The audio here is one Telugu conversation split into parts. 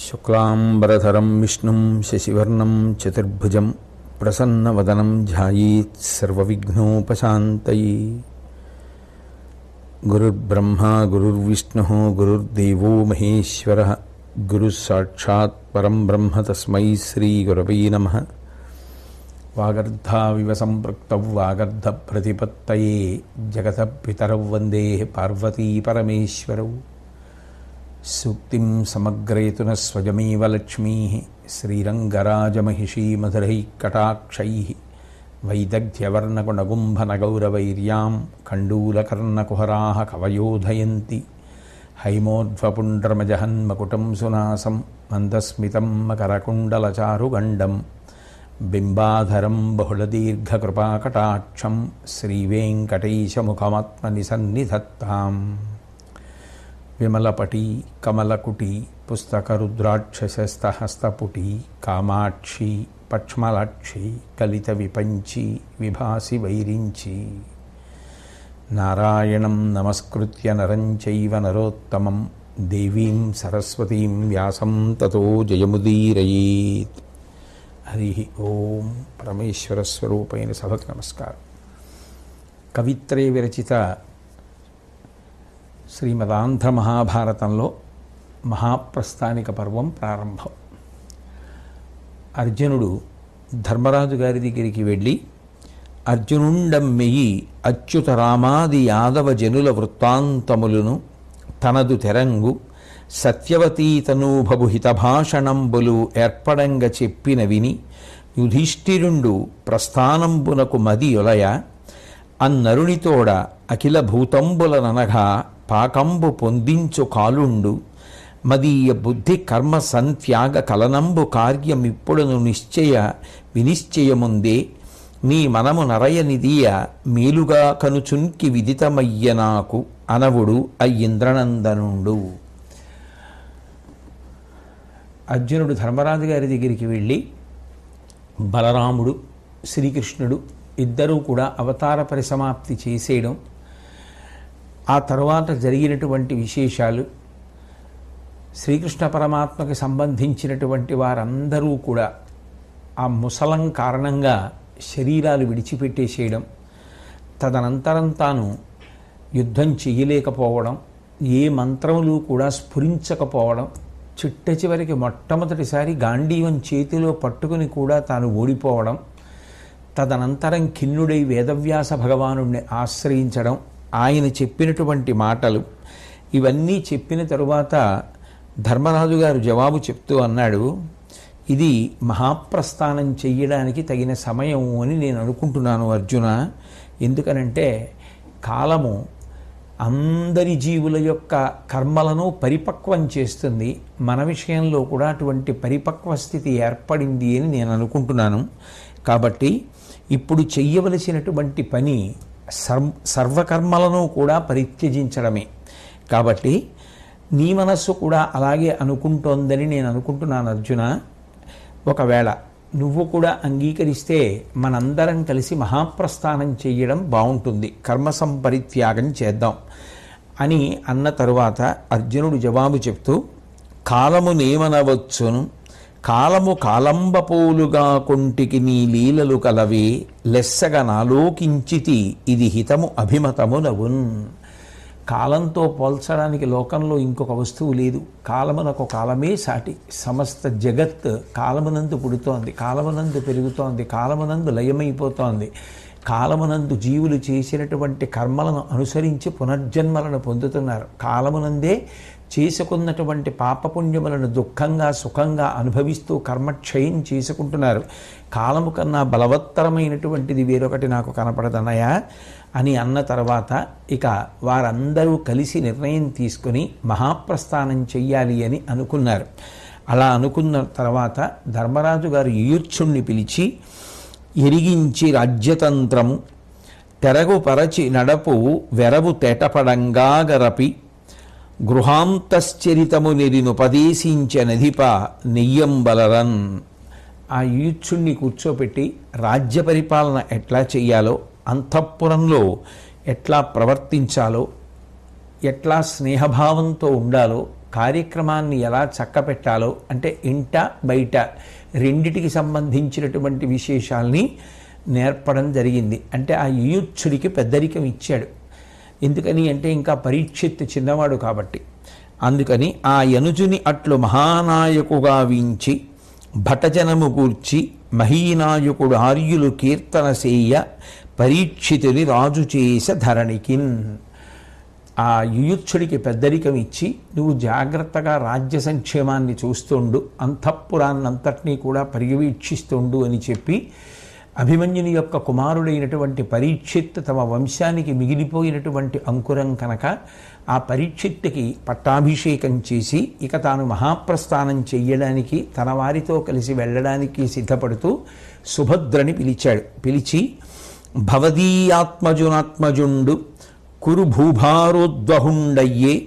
शुक्लाम्बरधरं विष्णु शशिवर्ण चतुर्भुज प्रसन्न वदनम सर्वविघ्नोपशान्तये। गुरुर्ब्रह्मा, गुरुर्विष्णुः, गुरुर्देवो महेश्वरः गुरुः साक्षात् परं ब्रह्म तस्मै श्रीगुरवै नमः। वागर्ध प्रतिपत्त जगत पितर वंदे पार्वती पार्वतीपरमेश्वरौ सूक्तिं समग्रेतुनस्वयमीव लक्ष्मीः श्रीरङ्गराजमहिषी मधुरैः कटाक्षैः वैदग्ध्यवर्णगुणगुम्भनगौरवैर्यां कण्डूलकर्णकुहराः कवयोधयन्ति। हैमोध्वपुण्ड्रमजहन्मकुटं सुनासं मन्दस्मितं मकरकुण्डलचारुगण्डं बिम्बाधरं बहुलदीर्घकृपाकटाक्षं श्रीवेङ्कटेशमुखमात्मनिसन्निधत्ताम्। విమలపటి కమలకుటి పుస్తకరుద్రాక్షసస్తహస్తపుటి కామాక్షి పక్ష్మలాక్షి కలిత విపంచి విభాసి వైరించి. నారాయణం నమస్కృత్య నరం చైవ నరోత్తమం దేవీం సరస్వతీం వ్యాసం తతో జయముదీరయేత్. హరి ఓం పరమేశ్వర స్వరూపైన సభకు నమస్కారం. కవిత్రే విరచిత శ్రీమదాంధ్ర మహాభారతంలో మహాప్రస్థానిక పర్వం ప్రారంభం. అర్జునుడు ధర్మరాజు గారి దగ్గరికి వెళ్ళి అర్జునుండం మెయి అచ్యుత రామాది యాదవ జనుల వృత్తాంతములను తనదు తెరంగు సత్యవతీతనూభవు హితభాషణంబులు ఏర్పడంగ చెప్పిన విని యుధిష్ఠిరుండు ప్రస్థానంబునకు మది యొలయ అన్నరునితోడ అఖిల భూతంబులననగా పాకంబు పొందించు కాలుండు. మదీయ బుద్ధి కర్మ సంత్యాగ కలనంబు కార్యమిప్పుడును నిశ్చయ వినిశ్చయముందే. నీ మనము నరయనిదియ మేలుగా కనుచున్కి విదితమయ్య నాకు అనవుడు అయ్యింద్రనందనుండు అర్జునుడు ధర్మరాజు గారి దగ్గరికి వెళ్ళి బలరాముడు శ్రీకృష్ణుడు ఇద్దరూ కూడా అవతార పరిసమాప్తి చేసేయడం ఆ తరువాత జరిగినటువంటి విశేషాలు శ్రీకృష్ణ పరమాత్మకి సంబంధించినటువంటి వారందరూ కూడా ఆ ముసలం కారణంగా శరీరాలు విడిచిపెట్టేసేయడం తదనంతరం తాను యుద్ధం చేయలేకపోవడం ఏ మంత్రములు కూడా స్ఫురించకపోవడం చిట్ట చివరికి మొట్టమొదటిసారి గాంధీవం చేతిలో పట్టుకుని కూడా తాను ఓడిపోవడం తదనంతరం ఖిన్నుడై వేదవ్యాస భగవానుడిని ఆశ్రయించడం ఆయన చెప్పినటువంటి మాటలు ఇవన్నీ చెప్పిన తరువాత ధర్మరాజు గారు జవాబు చెప్తూ అన్నాడు ఇది మహాప్రస్థానం చెయ్యడానికి తగిన సమయం అని నేను అనుకుంటున్నాను అర్జున. ఎందుకనంటే కాలము అందరి జీవుల యొక్క కర్మలను పరిపక్వం చేస్తుంది. మన విషయంలో కూడా అటువంటి పరిపక్వ స్థితి ఏర్పడింది అని నేను అనుకుంటున్నాను. కాబట్టి ఇప్పుడు చెయ్యవలసినటువంటి పని సర్వ సర్వకర్మలను కూడా పరిత్యజించడమే. కాబట్టి నీ మనస్సు కూడా అలాగే అనుకుంటోందని నేను అనుకుంటున్నాను అర్జున. ఒకవేళ నువ్వు కూడా అంగీకరిస్తే మనందరం కలిసి మహాప్రస్థానం చేయడం బాగుంటుంది కర్మ సంపరిత్యాగం చేద్దాం అని అన్న తరువాత అర్జునుడు జవాబు చెప్తూ కాలము నేమనవచ్చును. కాలము కాలంబపోలుగా కొంటికి నీ లీలలు కలవే లెస్సగా నాలోకించితి ఇది హితము అభిమతము నవున్ కాలంతో పోల్చడానికి లోకంలో ఇంకొక వస్తువు లేదు. కాలమునకు కాలమే సాటి. సమస్త జగత్ కాలమునందు పుడుతోంది. కాలమునందు పెరుగుతోంది. కాలమునందు లయమైపోతోంది. కాలమునందు జీవులు చేసినటువంటి కర్మలను అనుసరించి పునర్జన్మలను పొందుతున్నారు. కాలమునందే చేసుకున్నటువంటి పాపపుణ్యములను దుఃఖంగా సుఖంగా అనుభవిస్తూ కర్మక్షయం చేసుకుంటున్నారు. కాలము కన్నా బలవత్తరమైనటువంటిది వేరొకటి నాకు కనపడదన్నయా అని అన్న తర్వాత ఇక వారందరూ కలిసి నిర్ణయం తీసుకుని మహాప్రస్థానం చెయ్యాలి అని అనుకున్నారు. అలా అనుకున్న తర్వాత ధర్మరాజు గారు యూర్చుణ్ణి పిలిచి ఎరిగించి రాజ్యతంత్రము తెరగు పరచి నడపు వెరవు తెటపడంగా గరపి గృహాంతశ్చరితము నెరినుపదేశించనధిప నెయ్యంబలరన్ ఆ యూచ్చుణ్ణి కూర్చోపెట్టి రాజ్య పరిపాలన ఎట్లా చెయ్యాలో అంతఃపురంలో ఎట్లా ప్రవర్తించాలో ఎట్లా స్నేహభావంతో ఉండాలో కార్యక్రమాన్ని ఎలా చక్కపెట్టాలో అంటే ఇంట బయట రెండిటికి సంబంధించినటువంటి విశేషాల్ని నేర్పడం జరిగింది. అంటే ఆ ఈయుచ్చుడికి పెద్దరికం ఇచ్చాడు. ఎందుకని అంటే ఇంకా పరీక్షిత్ చిన్నవాడు కాబట్టి. అందుకని ఆ యనుజుని అట్లు మహానాయకుగా వీంచి భటజనము కూర్చి మహీనాయకుడు ఆర్యులు కీర్తన సేయ పరీక్షితుని రాజు చేస ధరణికిన్. ఆ యుయుత్సుడికి పెద్దరికం ఇచ్చి నువ్వు జాగ్రత్తగా రాజ్య సంక్షేమాన్ని చూస్తుండు అంతఃపురాన్నంతటినీ కూడా పర్యవేక్షిస్తుండు అని చెప్పి అభిమన్యుని యొక్క కుమారుడైనటువంటి పరీక్షిత్ తమ వంశానికి మిగిలిపోయినటువంటి అంకురం కనుక ఆ పరీక్షిత్తుకి పట్టాభిషేకం చేసి ఇక తాను మహాప్రస్థానం చెయ్యడానికి తన వారితో కలిసి వెళ్ళడానికి సిద్ధపడుతూ సుభద్రని పిలిచాడు. పిలిచి భవదీయాత్మజునాత్మజుండు కురు భూభారోద్వహుండయ్యే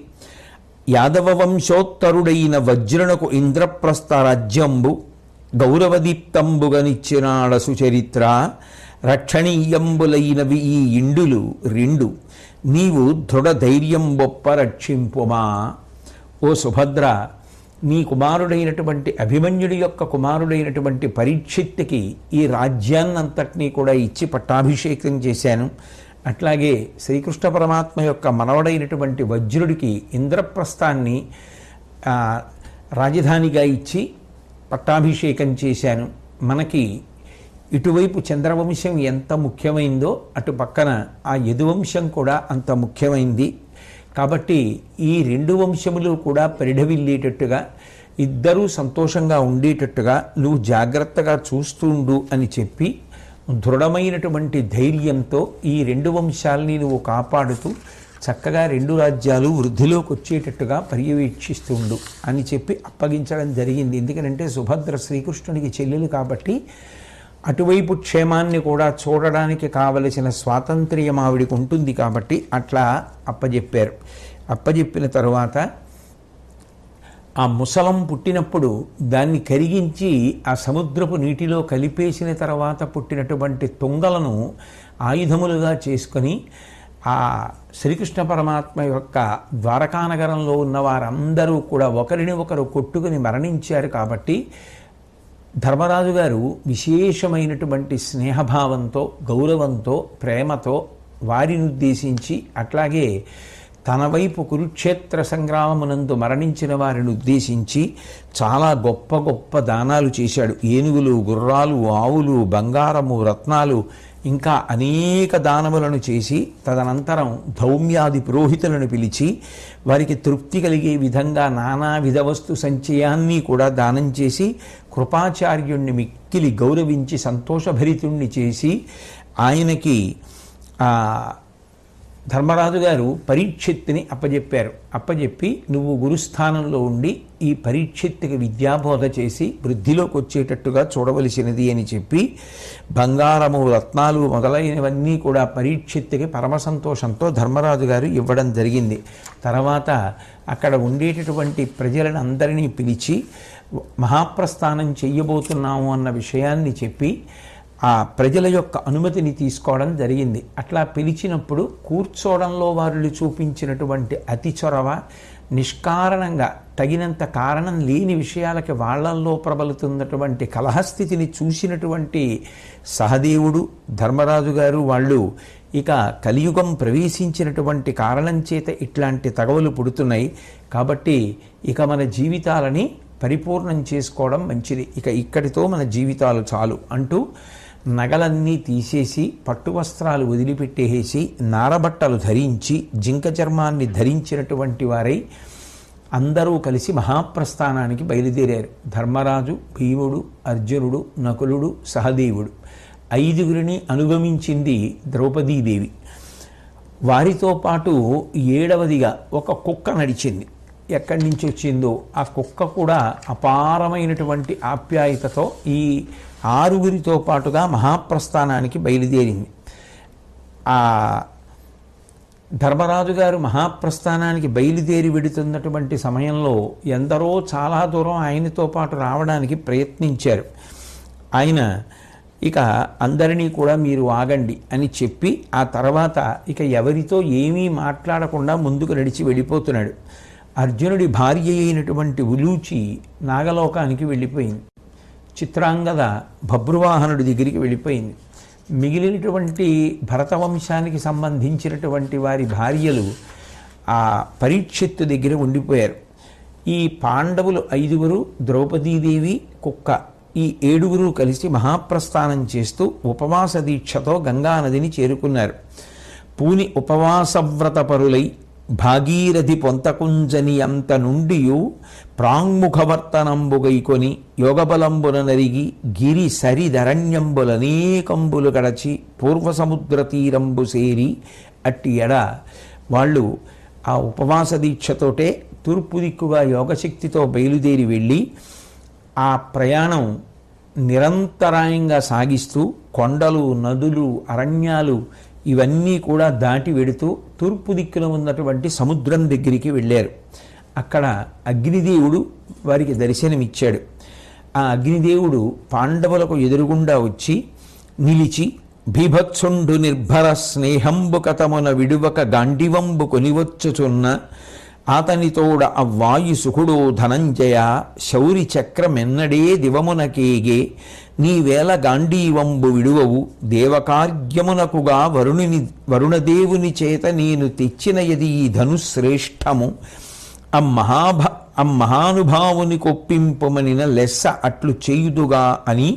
యాదవ వంశోత్తరుడైన వజ్రునకు ఇంద్రప్రస్థ రాజ్యంబు గౌరవదీప్తంబుగనిచ్చినాడ సుచరిత్ర రక్షణీయంబులైనవి ఈ ఇండులు రెండు. నీవు దృఢ ధైర్యం బొప్ప రక్షింపుమా ఓ సుభద్ర నీ కుమారుడైనటువంటి అభిమన్యుడి యొక్క కుమారుడైనటువంటి పరీక్షిత్తికి ఈ రాజ్యాన్నంతటినీ కూడా ఇచ్చి పట్టాభిషేకం చేశాను. అట్లాగే శ్రీకృష్ణ పరమాత్మ యొక్క మనవడైనటువంటి వజ్రుడికి ఇంద్రప్రస్థాన్ని రాజధానిగా ఇచ్చి పట్టాభిషేకం చేశాను. మనకి ఇటువైపు చంద్రవంశం ఎంత ముఖ్యమైందో అటు పక్కన ఆ యదువంశం కూడా అంత ముఖ్యమైంది. కాబట్టి ఈ రెండు వంశములు కూడా పరిఢవిల్లేటట్టుగా ఇద్దరూ సంతోషంగా ఉండేటట్టుగా నువ్వు జాగ్రత్తగా చూస్తుండు అని చెప్పి దృఢమైనటువంటి ధైర్యంతో ఈ రెండు వంశాలని నువ్వు కాపాడుతూ చక్కగా రెండు రాజ్యాలు వృద్ధిలోకి వచ్చేటట్టుగా పర్యవేక్షిస్తుండు అని చెప్పి అప్పగించడం జరిగింది. ఎందుకంటే సుభద్ర శ్రీకృష్ణునికి చెల్లెలు కాబట్టి అటువైపు క్షేమాన్ని కూడా చూడడానికి కావలసిన స్వాతంత్ర్యం ఆవిడికి ఉంటుంది కాబట్టి అట్లా అప్పజెప్పారు. అప్పజెప్పిన తరువాత ఆ ముసలం పుట్టినప్పుడు దాన్ని కరిగించి ఆ సముద్రపు నీటిలో కలిపేసిన తర్వాత పుట్టినటువంటి తుంగలను ఆయుధములుగా చేసుకొని ఆ శ్రీకృష్ణ పరమాత్మ యొక్క ద్వారకానగరంలో ఉన్న వారందరూ కూడా ఒకరిని ఒకరు కొట్టుకుని మరణించారు కాబట్టి ధర్మరాజు గారు విశేషమైనటువంటి స్నేహభావంతో గౌరవంతో ప్రేమతో వారిని ఉద్దేశించి అట్లాగే తన వైపు కురుక్షేత్ర సంగ్రామమునందు మరణించిన వారిని ఉద్దేశించి చాలా గొప్ప గొప్ప దానాలు చేశాడు. ఏనుగులు గుర్రాలు ఆవులు బంగారము రత్నాలు ఇంకా అనేక దానములను చేసి తదనంతరం ధౌమ్యాది పురోహితులను పిలిచి వారికి తృప్తి కలిగే విధంగా నానా విధ వస్తు సంచయాన్ని కూడా దానం చేసి కృపాచార్యుణ్ణి మిక్కిలి గౌరవించి సంతోషభరితుణ్ణి చేసి ఆయనకి ధర్మరాజు గారు పరీక్షిత్తుని అప్పజెప్పారు. అప్పజెప్పి నువ్వు గురుస్థానంలో ఉండి ఈ పరీక్షిత్తుకి విద్యాబోధ చేసి వృద్ధిలోకి వచ్చేటట్టుగా చూడవలసినది అని చెప్పి బంగారము రత్నాలు మొదలైనవన్నీ కూడా పరీక్షిత్తుకి పరమ సంతోషంతో ధర్మరాజు గారు ఇవ్వడం జరిగింది. తర్వాత అక్కడ ఉండేటటువంటి ప్రజలను అందరినీ పిలిచి మహాప్రస్థానం చెయ్యబోతున్నాము అన్న విషయాన్ని చెప్పి ఆ ప్రజల యొక్క అనుమతిని తీసుకోవడం జరిగింది. అట్లా పిలిచినప్పుడు కూర్చోవడంలో వారు చూపించినటువంటి అతి చొరవ నిష్కారణంగా తగినంత కారణం లేని విషయాలకి వాళ్ళల్లో ప్రబలుతున్నటువంటి కలహస్థితిని చూసినటువంటి సహదేవుడు ధర్మరాజు గారు వాళ్ళు ఇక కలియుగం ప్రవేశించినటువంటి కారణం చేత ఇట్లాంటి తగవలు పుడుతున్నాయి. కాబట్టి ఇక మన జీవితాలని పరిపూర్ణం చేసుకోవడం మంచిది. ఇక ఇక్కడితో మన జీవితాలు చాలు అంటూ నగలన్నీ తీసేసి పట్టు వస్త్రాలు వదిలిపెట్టేసి నారబట్టలు ధరించి జింక చర్మాన్ని ధరించినటువంటి వారై అందరూ కలిసి మహాప్రస్థానానికి బయలుదేరారు. ధర్మరాజు భీముడు అర్జునుడు నకులుడు సహదేవుడు. ఐదుగురిని అనుగమించింది ద్రౌపదీదేవి. వారితో పాటు ఏడవదిగా ఒక కుక్క నడిచింది. ఎక్కడి నుంచి వచ్చిందో ఆ కుక్క కూడా అపారమైనటువంటి ఆప్యాయతతో ఈ ఆరుగురితో పాటుగా మహాప్రస్థానానికి బయలుదేరింది. ఆ ధర్మరాజు గారు మహాప్రస్థానానికి బయలుదేరి వెడుతున్నటువంటి సమయంలో ఎందరో చాలా దూరం ఆయనతో పాటు రావడానికి ప్రయత్నించారు. ఆయన ఇక అందరినీ కూడా మీరు ఆగండి అని చెప్పి ఆ తర్వాత ఇక ఎవరితో ఏమీ మాట్లాడకుండా ముందుకు నడిచి వెళ్ళిపోతున్నాడు. అర్జునుడి భార్య అయినటువంటి ఉలూచి నాగలోకానికి వెళ్ళిపోయింది. చిత్రాంగద భబ్రువాహనుడి దగ్గరికి వెళ్ళిపోయింది. మిగిలినటువంటి భరతవంశానికి సంబంధించినటువంటి వారి భార్యలు ఆ పరీక్షిత్తు దగ్గర ఉండిపోయారు. ఈ పాండవులు ఐదుగురు ద్రౌపదీదేవి కుక్క ఈ ఏడుగురు కలిసి మహాప్రస్థానం చేస్తూ ఉపవాస దీక్షతో గంగానదిని చేరుకున్నారు. పూని ఉపవాసవ్రత పరులై భాగీరథి పొంతకుంజని అంత నుండియు ప్రాంగ్ముఖవర్తనంబుగైకొని యోగబలంబున నరిగి గిరి సరిధరణ్యంబులనేకంబులు గడచి పూర్వ సముద్ర తీరంబు సేరి అట్టి ఎడ వాళ్ళు ఆ ఉపవాస దీక్షతోటే తూర్పు దిక్కుగా యోగశక్తితో బయలుదేరి వెళ్ళి ఆ ప్రయాణం నిరంతరాయంగా సాగిస్తూ కొండలు నదులు అరణ్యాలు ఇవన్నీ కూడా దాటి వెడుతూ తూర్పు దిక్కున ఉన్నటువంటి సముద్రం దగ్గరికి వెళ్ళారు. అక్కడ అగ్నిదేవుడు వారికి దర్శనమిచ్చాడు. ఆ అగ్నిదేవుడు పాండవులకు ఎదురుగుండా వచ్చి నిలిచి భీభత్సుండు నిర్భర స్నేహంబు కథమున విడువక గాండివంబు కొనివచ్చుచున్న ఆతనితోడ అవ్వాయు సుఖుడు ధనంజయ శౌరి చక్రమెన్నడే దివమునకేగే నీవేల గాంధీవంబు విడువవు దేవకార్యమునకుగా వరుణుని వరుణదేవుని చేత నేను తెచ్చిన యది ఈ ధనుశ్రేష్టము అమ్మహాభ అమ్మహానుభావుని కొప్పింపమనిన లెస్స అట్లు చేయుదుగా అని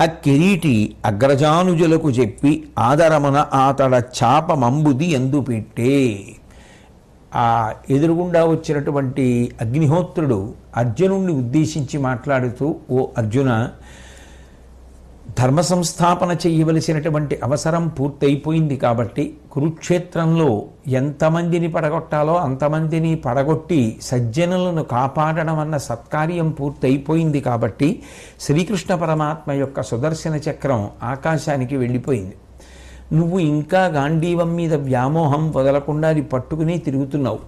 ఆ కిరీటి అగ్రజానుజులకు చెప్పి ఆదరమున ఆతడ చాప మంబుది ఎందు పెట్టే ఆ ఎదురుగుండా వచ్చినటువంటి అగ్నిహోత్రుడు అర్జునుణ్ణి ఉద్దేశించి మాట్లాడుతూ ఓ అర్జున ధర్మ సంస్థాపన చేయవలసినటువంటి అవసరం పూర్తయిపోయింది కాబట్టి కురుక్షేత్రంలో ఎంతమందిని పడగొట్టాలో అంతమందిని పడగొట్టి సజ్జనులను కాపాడడం అన్న సత్కార్యం పూర్తయిపోయింది కాబట్టి శ్రీకృష్ణ పరమాత్మ యొక్క సుదర్శన చక్రం ఆకాశానికి వెళ్ళిపోయింది. నువ్వు ఇంకా గాంధీవం మీద వ్యామోహం వదలకుండా అది పట్టుకుని తిరుగుతున్నావు.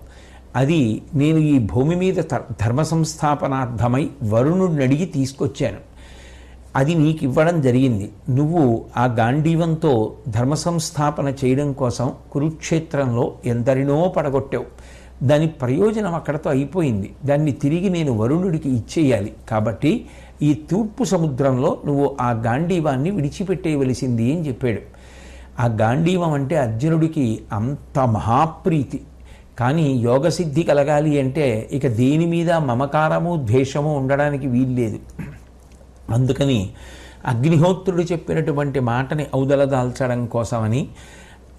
అది నేను ఈ భూమి మీద ధర్మ సంస్థాపనార్థమై వరుణుడిని అడిగి తీసుకొచ్చాను. అది నీకు ఇవ్వడం జరిగింది. నువ్వు ఆ గాంధీవంతో ధర్మ సంస్థాపన చేయడం కోసం కురుక్షేత్రంలో ఎందరినో పడగొట్టావు. దాని ప్రయోజనం అక్కడతో అయిపోయింది. దాన్ని తిరిగి నేను వరుణుడికి ఇచ్చేయాలి. కాబట్టి ఈ తూర్పు సముద్రంలో నువ్వు ఆ గాంధీవాన్ని విడిచిపెట్టేయవలసింది అని చెప్పాడు. ఆ గాంధీవం అంటే అర్జునుడికి అంత మహాప్రీతి. కానీ యోగసిద్ధి కలగాలి అంటే ఇక దేని మీద మమకారము ద్వేషము ఉండడానికి వీల్లేదు. అందుకని అగ్నిహోత్రుడు చెప్పినటువంటి మాటని ఔదలదాల్చడం కోసమని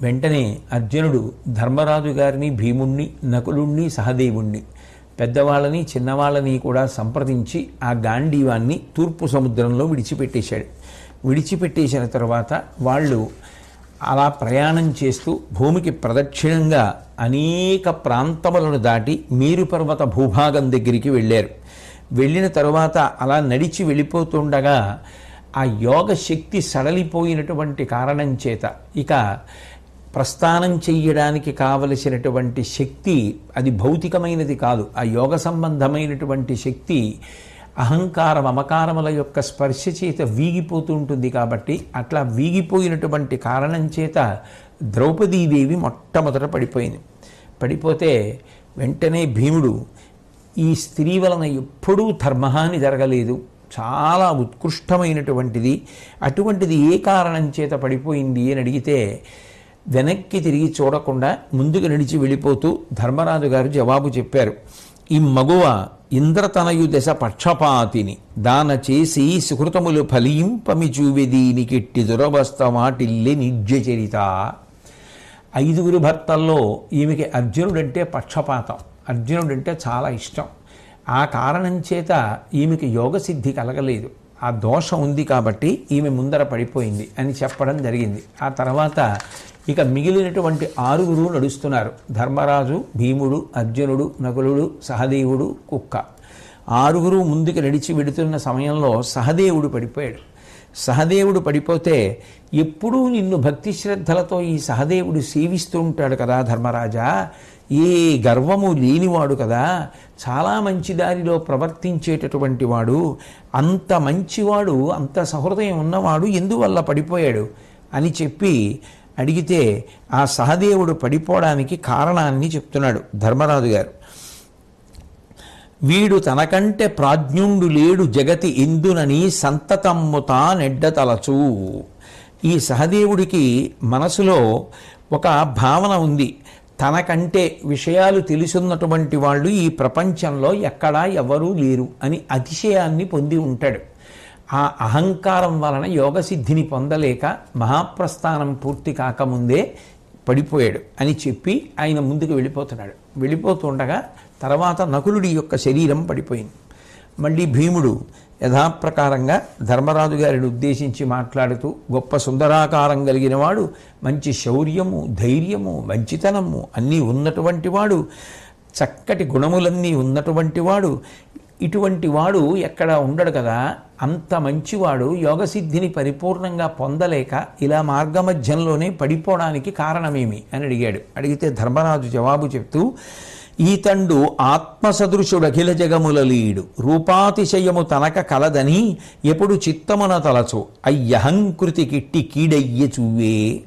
వెంటనే అర్జునుడు ధర్మరాజు గారిని భీముణ్ణి నకులుణ్ణి సహదేవుణ్ణి పెద్దవాళ్ళని చిన్నవాళ్ళని కూడా సంప్రదించి ఆ గాంధీవాన్ని తూర్పు సముద్రంలో విడిచిపెట్టేశాడు. విడిచిపెట్టేసిన తర్వాత వాళ్ళు అలా ప్రయాణం చేస్తూ భూమికి ప్రదక్షిణంగా అనేక ప్రాంతములను దాటి మీరు పర్వత భూభాగం దగ్గరికి వెళ్ళారు. వెళ్ళిన తరువాత అలా నడిచి వెళ్ళిపోతుండగా ఆ యోగ శక్తి సడలిపోయినటువంటి కారణం చేత ఇక ప్రస్థానం చెయ్యడానికి కావలసినటువంటి శక్తి అది భౌతికమైనది కాదు. ఆ యోగ సంబంధమైనటువంటి శక్తి అహంకార మమకారముల యొక్క స్పర్శ చేత వీగిపోతూ ఉంటుంది కాబట్టి అట్లా వీగిపోయినటువంటి కారణం చేత ద్రౌపదీదేవి మొట్టమొదట పడిపోయింది. పడిపోతే వెంటనే భీముడు ఈ స్త్రీ వలన ఎప్పుడూ ధర్మహాని జరగలేదు. చాలా ఉత్కృష్టమైనటువంటిది. అటువంటిది ఏ కారణం చేత పడిపోయింది అని అడిగితే వెనక్కి తిరిగి చూడకుండా ముందుకు నడిచి వెళ్ళిపోతూ ధర్మరాజు గారు జవాబు చెప్పారు. ఈ మగువ ఇంద్రతనయు దశ పక్షపాతిని. దాన చేసి సుకృతములు ఫలింపమి చూవెదీనికెట్టి దురవస్థ మాటిల్లి నిజ్యచరిత ఐదుగురు భర్తల్లో ఈమెకి అర్జునుడంటే పక్షపాతం. అర్జునుడంటే చాలా ఇష్టం. ఆ కారణం చేత ఈమెకి యోగసిద్ధి కలగలేదు. ఆ దోషం ఉంది కాబట్టి ఈమె ముందర పడిపోయింది అని చెప్పడం జరిగింది. ఆ తర్వాత ఇక మిగిలినటువంటి ఆరుగురు నడుస్తున్నారు. ధర్మరాజు భీముడు అర్జునుడు నకులుడు సహదేవుడు కుక్క. ఆరుగురు ముందుకు నడిచి వెడుతున్న సమయంలో సహదేవుడు పడిపోయాడు. సహదేవుడు పడిపోతే ఎప్పుడూ నిన్ను భక్తి శ్రద్ధలతో ఈ సహదేవుడు సేవిస్తూ ఉంటాడు కదా ధర్మరాజా. ఏ గర్వము లేనివాడు కదా. చాలా మంచి దారిలో ప్రవర్తించేటటువంటి వాడు అంత మంచివాడు అంత సహృదయం ఉన్నవాడు ఎందువల్ల పడిపోయాడు అని చెప్పి అడిగితే ఆ సహదేవుడు పడిపోవడానికి కారణాన్ని చెప్తున్నాడు ధర్మరాజు గారు. వీడు తనకంటే ప్రాజ్ఞుండు లేడు జగతి ఇందునని సంతతమ్ముతా నెడ్డతలచు ఈ సహదేవుడికి మనసులో ఒక భావన ఉంది. తనకంటే విషయాలు తెలుసున్నటువంటి వాళ్ళు ఈ ప్రపంచంలో ఎక్కడా ఎవరూ లేరు అని అతిశయాన్ని పొంది ఉంటాడు. ఆ అహంకారం వలన యోగసిద్ధిని పొందలేక మహాప్రస్థానం పూర్తి కాకముందే పడిపోయాడు అని చెప్పి ఆయన ముందుకు వెళ్ళిపోతున్నాడు. వెళ్ళిపోతుండగా తర్వాత నకులుడి యొక్క శరీరం పడిపోయింది. మళ్ళీ భీముడు యథాప్రకారంగా ధర్మరాజు గారిని ఉద్దేశించి మాట్లాడుతూ గొప్ప సుందరాకారం కలిగిన వాడు మంచి శౌర్యము ధైర్యము మంచితనము అన్నీ ఉన్నటువంటి వాడు చక్కటి గుణములన్నీ ఉన్నటువంటి వాడు. ఇటువంటి వాడు ఎక్కడ ఉండడు కదా. అంత మంచివాడు యోగసిద్ధిని పరిపూర్ణంగా పొందలేక ఇలా మార్గమధ్యంలోనే పడిపోవడానికి కారణమేమి అని అడిగాడు. అడిగితే ధర్మరాజు జవాబు చెప్తూ ఈతండు ఆత్మసదృశుడు అఖిల జగముల లీడు రూపాతిశయము తనక కలదని ఎప్పుడు చిత్తమున తలచు. అయ్యహంకృతి కిట్టి కీడయ్య చూవే.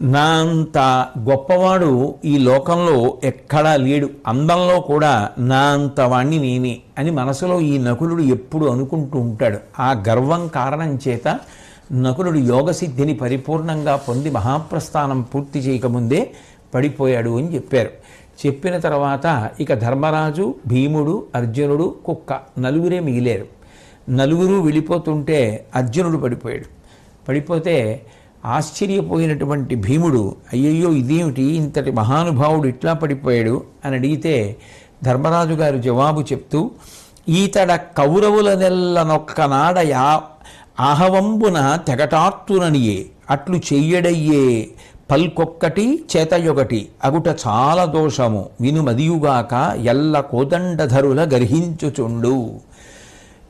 నా అంత గొప్పవాడు ఈ లోకంలో ఎక్కడా లేడు. అందంలో కూడా నా అంత వాణ్ణి నేనే అని మనసులో ఈ నకులుడు ఎప్పుడు అనుకుంటూ ఉంటాడు. ఆ గర్వం కారణం చేత నకులుడు యోగసిద్ధిని పరిపూర్ణంగా పొంది మహాప్రస్థానం పూర్తి చేయకముందే పడిపోయాడు అని చెప్పారు. చెప్పిన తర్వాత ఇక ధర్మరాజు భీముడు అర్జునుడు కుక్క నలుగురే మిగిలేరు. నలుగురు వెళ్ళిపోతుంటే అర్జునుడు పడిపోయాడు. పడిపోతే ఆశ్చర్యపోయినటువంటి భీముడు అయ్యయ్యో ఇదేమిటి? ఇంతటి మహానుభావుడు ఇట్లా పడిపోయాడు? అని అడిగితే ధర్మరాజు గారు జవాబు చెప్తూ ఈతడ కౌరవుల నెల్లనొక్కనాడ యా ఆహవంబున తెగటార్తుననియే అట్లు చెయ్యడయ్యే పల్కొక్కటి చేతయొకటి అగుట చాలా దోషము. వినుమదియుగాక ఎల్ల కోదండధరుల గర్హించుచుండు.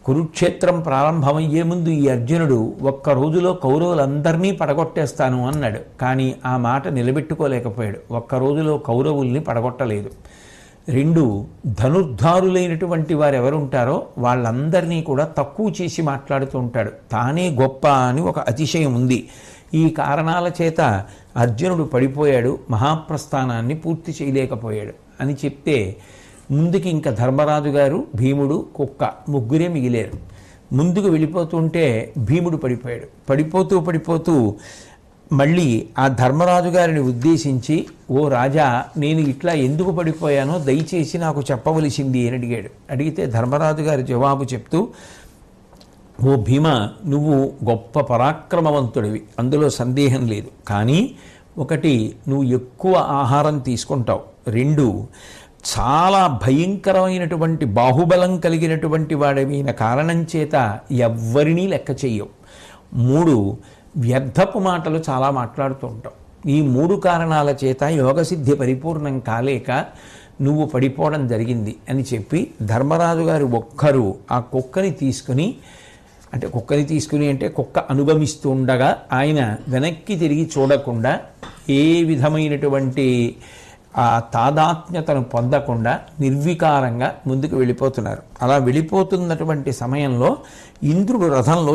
కురుక్షేత్రం ప్రారంభమయ్యే ముందు ఈ అర్జునుడు ఒక్క రోజులో కౌరవులందరినీ పడగొట్టేస్తాను అన్నాడు. కానీ ఆ మాట నిలబెట్టుకోలేకపోయాడు. ఒక్క రోజులో కౌరవుల్ని పడగొట్టలేదు. రెండు ధనుర్ధారులైనటువంటి వారు ఎవరుంటారో వాళ్ళందరినీ కూడా తక్కువ చేసి మాట్లాడుతూ ఉంటాడు. తానే గొప్ప అని ఒక అతిశయం ఉంది ఈ కారణాల చేత అర్జునుడు పడిపోయాడు మహాప్రస్థానాన్ని పూర్తి చేయలేకపోయాడు అని చెప్తే ముందుకి ఇంకా ధర్మరాజు గారు భీముడు కుక్క ముగ్గురే మిగిలేరు. ముందుకు వెళ్ళిపోతుంటే భీముడు పడిపోయాడు. పడిపోతూ పడిపోతూ మళ్ళీ ఆ ధర్మరాజు గారిని ఉద్దేశించి ఓ రాజా నేను ఇట్లా ఎందుకు పడిపోయానో దయచేసి నాకు చెప్పవలసింది అని అడిగాడు. అడిగితే ధర్మరాజు గారి జవాబు చెప్తూ ఓ భీమ నువ్వు గొప్ప పరాక్రమవంతుడివి. అందులో సందేహం లేదు. కానీ ఒకటి నువ్వు ఎక్కువ ఆహారం తీసుకుంటావు. రెండు చాలా భయంకరమైనటువంటి బాహుబలం కలిగినటువంటి వాడమైన కారణం చేత ఎవ్వరినీ లెక్క చెయ్యవు. మూడు వ్యర్థపు మాటలు చాలా మాట్లాడుతూ ఉంటావు. ఈ మూడు కారణాల చేత యోగసిద్ధి పరిపూర్ణం కాలేక నువ్వు పడిపోవడం జరిగింది అని చెప్పి ధర్మరాజు గారు ఒక్కరు ఆ కుక్కని తీసుకుని అంటే కుక్కని తీసుకుని అంటే కుక్క అనుగమిస్తూ ఉండగా ఆయన వెనక్కి తిరిగి చూడకుండా ఏ విధమైనటువంటి ఆ తాదాత్మ్యతను పొందకుండా నిర్వికారంగా ముందుకు వెళ్ళిపోతున్నారు. అలా వెళ్ళిపోతున్నటువంటి సమయంలో ఇంద్రుడు రథంలో